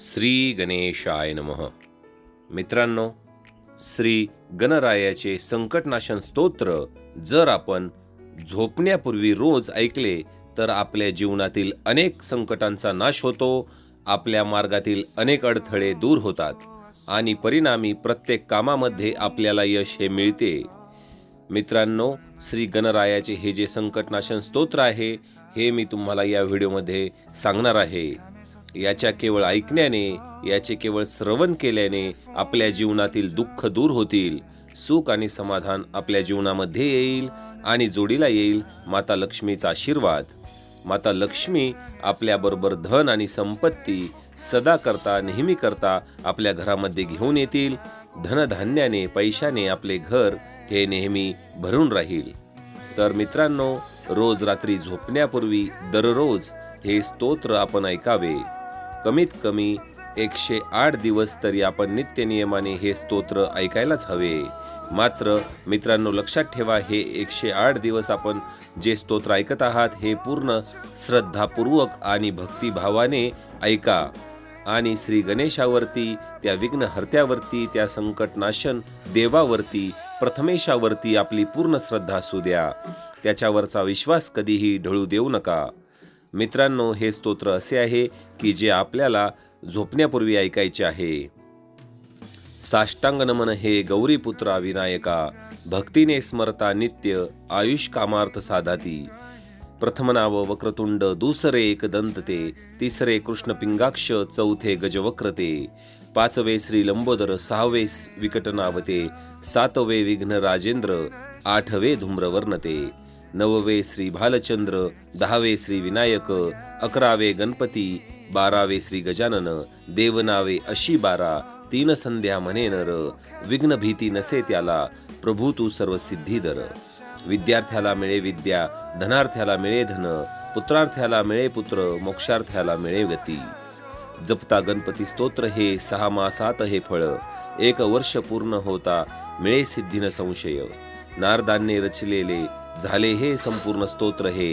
श्री गणेशाय नमः. मित्रांनो श्री गणरायाचे संकटनाशन स्तोत्र जर आपण झोपण्यापूर्वी रोज ऐकले तर आपल्या जीवनातील अनेक संकटांचा नाश होतो आपल्या मार्गातील अनेक अडथळे दूर होतात आणि परिणामी प्रत्येक कामामध्ये आपल्याला यश हे मिळते. मित्रांनो श्री गणरायाचे हे जे संकटनाशन स्तोत्र आहे हे मी तुम्हाला या व्हिडिओमध्ये सांगणार आहे. याच्या केवळ ऐकण्याने याचे केवळ श्रवण केल्याने आपल्या जीवनातील दुःख दूर होतील. सुख आणि समाधान आपल्या जीवनामध्ये येईल आणि जोडीला येईल माता लक्ष्मीचा आशीर्वाद. माता लक्ष्मी आपल्याबरोबर धन आणि संपत्ती सदा करता नेहमी करता आपल्या घरामध्ये घेऊन येतील. धनधान्याने पैशाने आपले घर हे नेहमी भरून राहील. तर मित्रांनो रोज रात्री झोपण्यापूर्वी दररोज हे स्तोत्र आपण ऐकावे. कमीत कमी एकशे आठ दिवस तरी आपण नित्यनियमाने हे स्तोत्र ऐकायलाच हवे. मात्र मित्रांनो लक्षात ठेवा हे एकशे आठ दिवस आपण जे स्तोत्र ऐकत आहात हे पूर्ण श्रद्धापूर्वक आणि भक्तिभावाने ऐका. आणि श्री गणेशावरती त्या विघ्नहर्त्यावरती त्या संकटनाशन देवावरती प्रथमेशावरती आपली पूर्ण श्रद्धा असू द्या. त्याच्यावरचा विश्वास कधीही ढळू देऊ नका. मित्रांनो हे स्तोत्र असे आहे की जे आपल्याला झोपण्यापूर्वी ऐकायचे आहे. साष्टांग नमन हे गौरीपुत्रा विनायका भक्तीने स्मरता नित्य आयुष कामार्थ साधाती. प्रथम नाव वक्रतुंड दुसरे एक दंतते तिसरे कृष्ण पिंगाक्ष चौथे गजवक्रते. पाचवे श्री लंबोदर सहावे विकटनावते सातवे विघ्न राजेंद्र आठवे धूम्रवर्णते. नववे श्री भालचंद्र दहावे श्री विनायक अकरावे गणपती बारावे श्री गजानन देवनावे अशी बारा तीन संध्या म्हणे नर विघ्न भीती नसे त्याला प्रभू तू सर्व सिद्धीधर विद्यार्थ्याला मिळे विद्या धनार्थ्याला मिळे धन पुत्रार्थ्याला मिळे पुत्र मोक्षार्थ्याला मिळे गती. जपता गणपती स्तोत्र हे सहा मासात हे फळ एक वर्ष पूर्ण होता मिळे सिद्धीन संशय. नारदांनी रचलेले झाले हे संपूर्ण स्तोत्र हे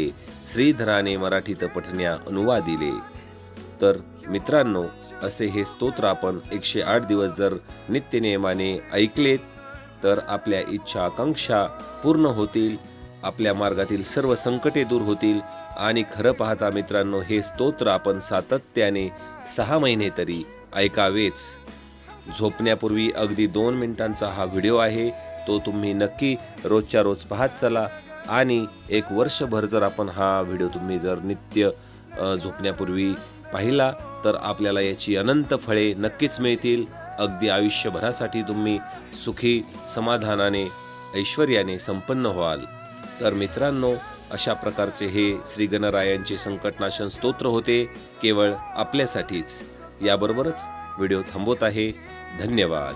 श्रीधराने मराठीत पठण्या अनुवादिले. तर मित्रांनो असे हे स्तोत्र आपण एकशे आठ दिवस जर नित्यनियमाने ऐकलेत तर आपल्या इच्छा आकांक्षा पूर्ण होतील आपल्या मार्गातील सर्व संकटे दूर होतील आणि खरं पाहता मित्रांनो हे स्तोत्र आपण सातत्याने सहा महिने तरी ऐकावेच. झोपण्यापूर्वी अगदी दोन मिनिटांचा हा व्हिडिओ आहे तो तुम्ही नक्की रोजच्या रोज पाहत चला. आणि एक वर्षभर जर आपण हा व्हिडिओ तुम्ही जर नित्य झोपण्यापूर्वी पाहिला तर आपल्याला याची अनंत फळे नक्कीच मिळतील. अगदी आयुष्यभरासाठी तुम्ही सुखी समाधानाने ऐश्वर्याने संपन्न व्हाल. तर मित्रांनो अशा प्रकारचे हे श्री गणरायांचे संकटनाशन स्तोत्र होते केवळ आपल्यासाठीच. याबरोबरच व्हिडिओ थांबवत आहे. धन्यवाद.